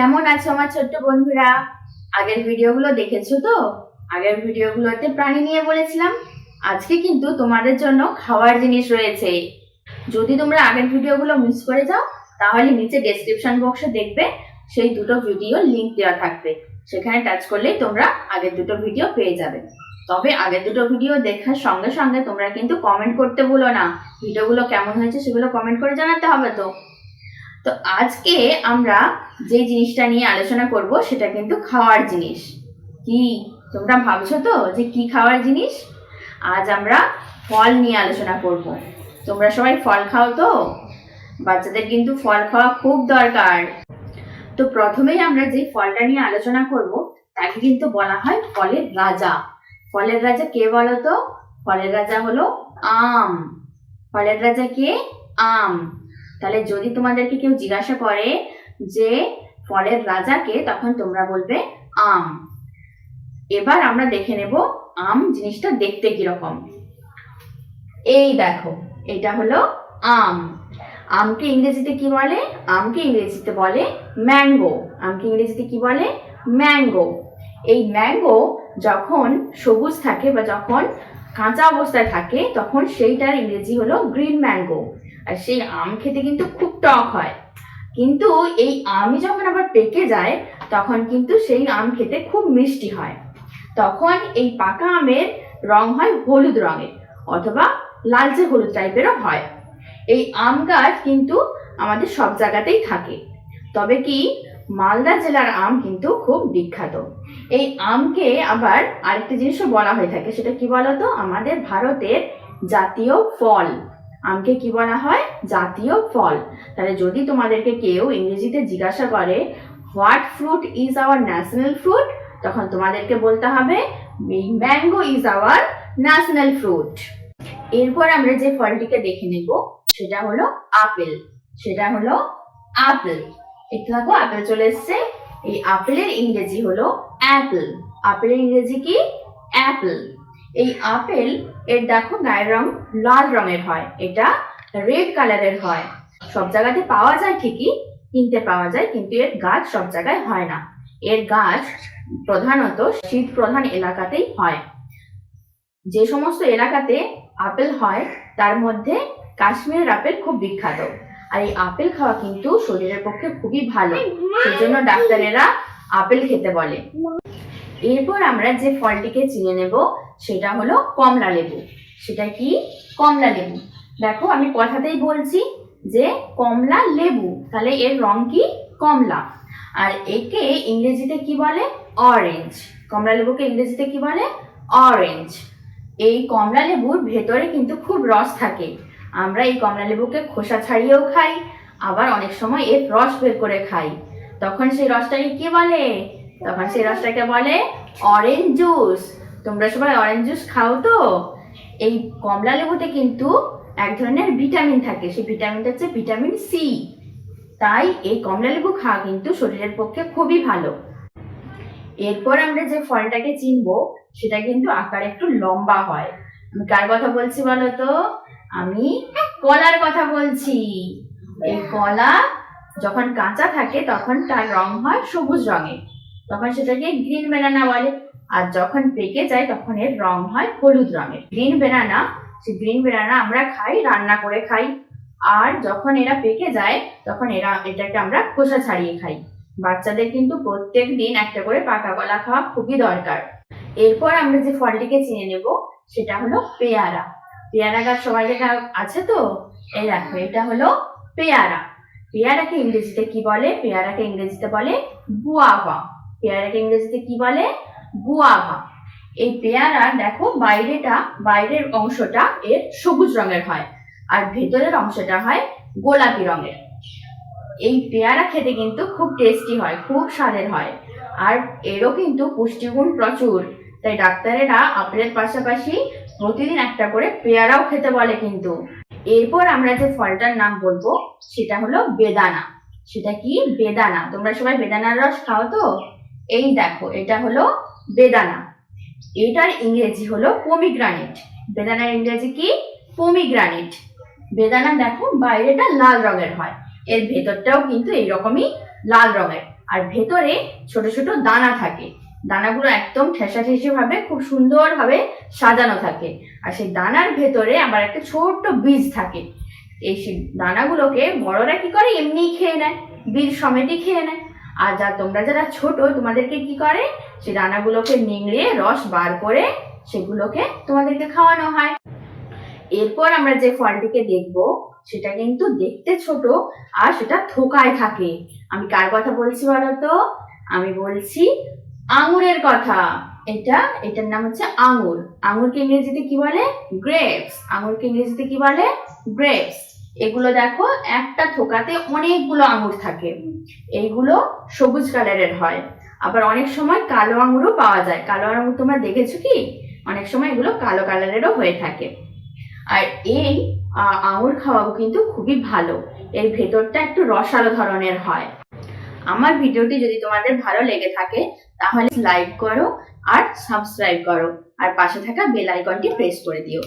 কেমন আছো আমার ছোট্ট বন্ধুরা? আগের ভিডিওগুলো দেখেছ তো? আগের ভিডিওগুলোতে প্রাণী নিয়ে বলেছিলাম। আজকে কিন্তু তোমাদের জন্য খাওয়ার জিনিস রয়েছে। যদি তোমরা আগের ভিডিওগুলো মিস করে যাও, তাহলে নিচে ডেসক্রিপশন বক্সে দেখবে সেই দুটো ভিডিও লিংক দেওয়া থাকবে। সেখানে টাচ করলেই তোমরা আগের দুটো ভিডিও পেয়ে যাবে। তবে আগের দুটো ভিডিও দেখার সঙ্গে সঙ্গে তোমরা কিন্তু কমেন্ট করতে ভুলো না। ভিডিওগুলো কেমন হয়েছে সেগুলো কমেন্ট করে জানাতে হবে তো। তো আজকে আমরা যে জিনিসটা নিয়ে আলোচনা করব সেটা কিন্তু খাওয়ার জিনিস। কি? তোমরা ভাবছ তো যে কি খাওয়ার জিনিস? আজ আমরা ফল নিয়ে আলোচনা করব। তোমরা সবাই ফল খাও তো? বাচ্চাদের কিন্তু ফল খাওয়া খুব দরকার। তো প্রথমেই আমরা যে ফলটা নিয়ে আলোচনা করব, তাকে কিন্তু বলা হয় ফলের রাজা ফলের রাজা কে বলো তো? ফলের রাজা হলো আম। ফলের রাজা কে? আম। তাহলে যদি তোমাদেরকে কেউ জিজ্ঞাসা করে যে ফলের রাজাকে, তখন তোমরা বলবে আম। এবার আমরা দেখে নেব আম জিনিসটা দেখতে কীরকম। এই দেখো, এটা হলো আম। আমকে ইংরেজিতে কি বলে? আমকে ইংরেজিতে বলে ম্যাঙ্গো। আমকে ইংরেজিতে কি বলে? ম্যাঙ্গো। এই ম্যাঙ্গো যখন সবুজ থাকে বা যখন কাঁচা অবস্থায় থাকে, তখন সেইটার ইংরেজি হলো গ্রিন ম্যাঙ্গো। আর সেই আম খেতে কিন্তু খুব টক হয়। কিন্তু এই আমই যখন আবার পেকে যায়, তখন কিন্তু সেই আম খেতে খুব মিষ্টি হয়। তখন এই পাকা আমের রং হয় হলুদ রঙের, অথবা লালচে হলুদ টাইপেরও হয়। এই আম গাছ কিন্তু আমাদের সব জায়গাতেই থাকে। তবে কি মালদা জেলার আম কিন্তু খুব বিখ্যাত। এই আমকে আবার আরেকটা জিনিসও বলা হয়ে থাকে, সেটা কি বলতো? আমাদের ভারতের জাতীয় ফল। আমকে কি বলা হয়? জাতীয় ফল। তাহলে যদি তোমাদেরকে কেউ ইংরেজিতে জিজ্ঞাসা করে what fruit is our national fruit তখন তোমাদেরকে বলতে হবে mango is our national fruit এরপর আমরা যে ফলটিকে দেখে নেব, সেটা হলো আপেল। সেটা হলো আপেল। একটু দেখো আপেল চলে এসছে। এই আপেলের ইংরেজি হলো অ্যাপেল। আপেলের ইংরেজি কি? অ্যাপেল। এই আপেল এর দেখো গায়ের রং লাল রঙের হয়, এটা রেড কালারের হয়। সব জায়গাতে পাওয়া যায় ঠিকই কিনতে পাওয়া যায়, কিন্তু এর গাছ সব জায়গায় হয় না। এর গাছ প্রধানত শীত প্রধান এলাকাতেই হয়। যে সমস্ত এলাকাতে আপেল হয়, তার মধ্যে কাশ্মীরের আপেল খুব বিখ্যাত। আর এই আপেল খাওয়া কিন্তু শরীরের পক্ষে খুবই ভালো। সেজন্য ডাক্তারেরা আপেল খেতে বলে। এরপর আমরা যে ফলটিকে চিনে নেব, সেটা হলো কমলা লেবু। সেটা কি? কমলা লেবু। দেখো, আমি কথাতেই বলছি যে কমলা লেবু, তাহলে এর রং কি? কমলা। আর একে ইংরেজিতে কি বলে? অরেঞ্জ কমলা লেবুকে ইংরেজিতে কি বলে? অরেঞ্জ এই কমলা লেবুর ভেতরে কিন্তু খুব রস থাকে। আমরা এই কমলা লেবুকে খোসা ছাড়িয়েও খাই, আবার অনেক সময় এর রস বের করে খাই। তখন সেই রসটাকে কি বলে? তখন সেই রসটাকে বলে অরেঞ্জ জুস তোমরা সবাই অরেঞ্জ জুস খাও তো? এই কমলা লেবুতে কিন্তু এক ধরনের ভিটামিন থাকে। সেই ভিটামিনটা হচ্ছে ভিটামিন সি তাই এই কমলা লেবু খাওয়া কিন্তু শরীরের পক্ষে খুবই ভালো। এরপর আমরা যে ফলটাকে চিনবো, সেটা কিন্তু আকার একটু লম্বা হয়। আমি কার কথা বলছি বলো তো? আমি কলার কথা বলছি। এই কলা যখন কাঁচা থাকে, তখন তার রং হয় সবুজ রঙের। তখন সেটাকে গ্রিন বেনানা বলে। আর যখন পেকে যায়, তখন এর রং হয় হলুদ রঙের। গ্রিন বেনানা সেই গ্রিন বেনানা আমরা খাই, রান্না করে খাই। আর যখন এরা পেকে যায়, তখন এরা, এটাকে আমরা খোসা ছাড়িয়ে খাই। বাচ্চাদের কিন্তু প্রত্যেক দিন একটা করে পাকা কলা খাওয়া খুবই দরকার। এরপর আমরা যে ফলটিকে চিনে নেব, সেটা হলো পেয়ারা। পেয়ারা গাছ সবাই আছে তো? এই দেখো, এটা হলো পেয়ারা। পেয়ারাকে ইংরেজিতে কি বলে? পেয়ারাকে ইংরেজিতে বলে গুয়াভা পেয়ারাকে ইংরেজিতে কি বলে? গুয়াভা। এই পেয়ারা দেখো বাইরেটা, বাইরের অংশটা এর সবুজ রঙের হয় আর ভেতরের অংশটা হয় গোলাপি রঙের। এই পেয়ারা খেতে কিন্তু খুব টেস্টি হয়, খুব স্বাদের হয় আর এরও কিন্তু পুষ্টিগুণ প্রচুর। তাই ডাক্তারেরা আপেলের পাশাপাশি প্রতিদিন একটা করে পেয়ারাও খেতে বলে কিন্তু। এরপর আমরা যে ফলটার নাম বলব, সেটা হলো বেদানা। সেটা কি? বেদানা। তোমরা সবাই বেদানার রস খাও তো? এই দেখো, এটা হলো বেদানা। এটার ইংরেজি হলো পমিগ্রানেট। বেদানার ইংরেজি কি? পমিগ্রানেট। বেদানা দেখো বাইরেটা লাল রঙের হয়। এর ভেতরটাও কিন্তু এইরকমই লাল রঙের। আর ভেতরে ছোট ছোট দানা থাকে। দানাগুলো একদম ঠেসা ভাবে, খুব সুন্দরভাবে সাজানো থাকে। আর সেই দানার ভেতরে আবার একটা ছোট্ট বীজ থাকে। এই সেই দানাগুলোকে বড়রা কি করে? এমনিই খেয়ে নেয়। বীজ সমেতই খেয়ে নেয়। আর যা তোমরা যারা ছোট, তোমাদেরকে কি করে? সেই দানাগুলোকে নিংড়িয়ে রস বার করে সেগুলোকে তোমাদেরকে খাওয়ানো হয়। এরপর আমরা যে ফলটিকে দেখব, সেটা কিন্তু দেখতে ছোট আর সেটা থোকায় থাকে। আমি কার কথা বলছি বলতো? আমি বলছি আঙুরের কথা। এটা এটার নাম হচ্ছে আঙুর। আঙুরকে ইংরেজিতে কি বলে? গ্রেপস। আঙুরকে ইংরেজিতে কি বলে? গ্রেপস। এগুলো দেখো, একটা থোকাতে অনেকগুলো আঙুর থাকে। এইগুলো সবুজ কালারের হয়। আবার অনেক সময় কালো আঙুরও পাওয়া যায়। কালো আঙুর তোমরা দেখেছ কি? অনেক সময় এগুলো কালো কালারেরও হয়ে থাকে। আর এই আঙুর খাওয়াও কিন্তু খুবই ভালো। এর ভেতরটা একটু রসালো ধরনের হয়। আমার ভিডিওটি যদি তোমাদের ভালো লেগে থাকে, তাহলে লাইক করো আর সাবস্ক্রাইব করো। আর পাশে থাকা বেল আইকনটি প্রেস করে দিও।